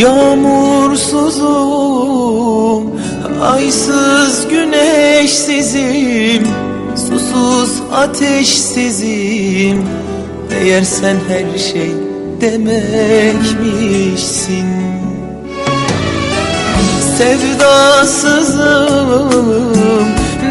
Your move. Yağmursuzum, aysız güneşsizim Susuz ateşsizim. Eğer sen her şey demekmişsin. Sevdasızım,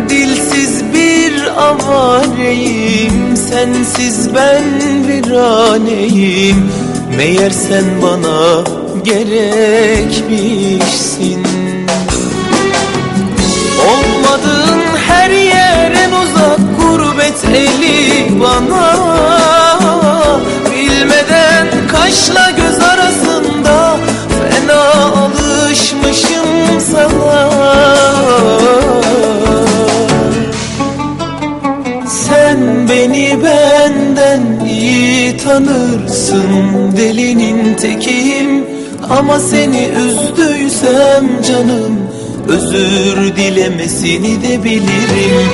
dilsiz bir avareyim Sensiz ben viraneyim. Meğer sen bana gerekmişsin. Olmadığın her yer en uzak gurbet eli bana. Bilmeden kaşla göz arasında fena alışmışım sana. Sen beni benden iyi tanırsın Delinin tekiyim ama seni üzdüysem canım Özür dilemesini de bilirim.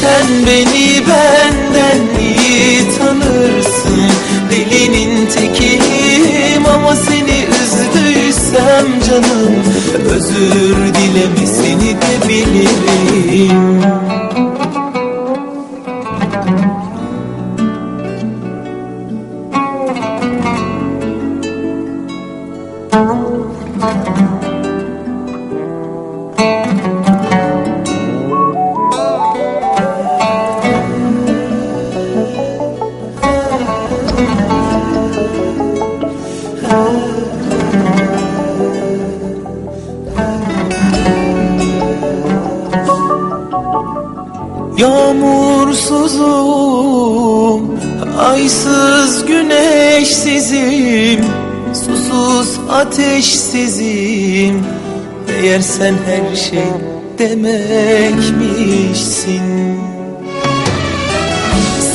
Sen beni benden iyi tanırsın Delinin tekiyim. Ama seni üzdüysem canım Özür dilemesini de bilirim Yağmursuzum, aysız güneşsizim Susuz ateşsizim. Eğer sen her şey demekmişsin.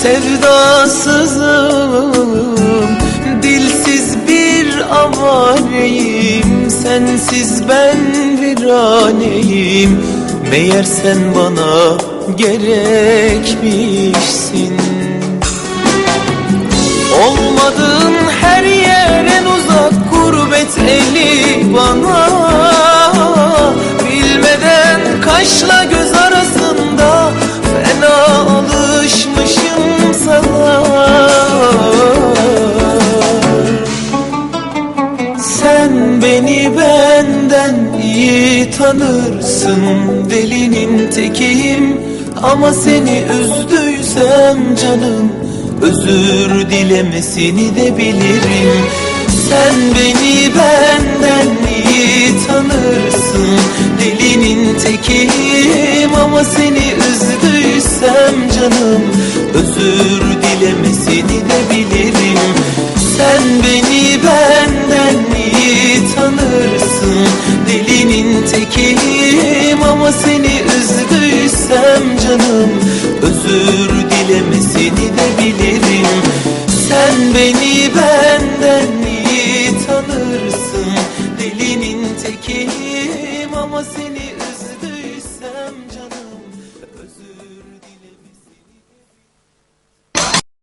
Sevdasızım, dilsiz bir avareyim Sensiz ben viraneyim. Meğer sen bana gerekmişsin. Olmadığın her yer en uzak gurbet eli bana. Bilmeden kaşla göz arasında fena alışmışım sana. Sen beni benden iyi tanırsın Delinin tekiyim ama seni üzdüysem canım Özür dilemesini de bilirim. Sen beni benden iyi tanırsın Delinin tekiyim. Ama seni üzdüysem canım Özür dilemesini de bilirim. Sen beni benden iyi tanırsın Delinin tekiyim. Ama seni Özür dilemesini de bilirim. Sen beni benden iyi tanırsın. Delinin tekiyim ama seni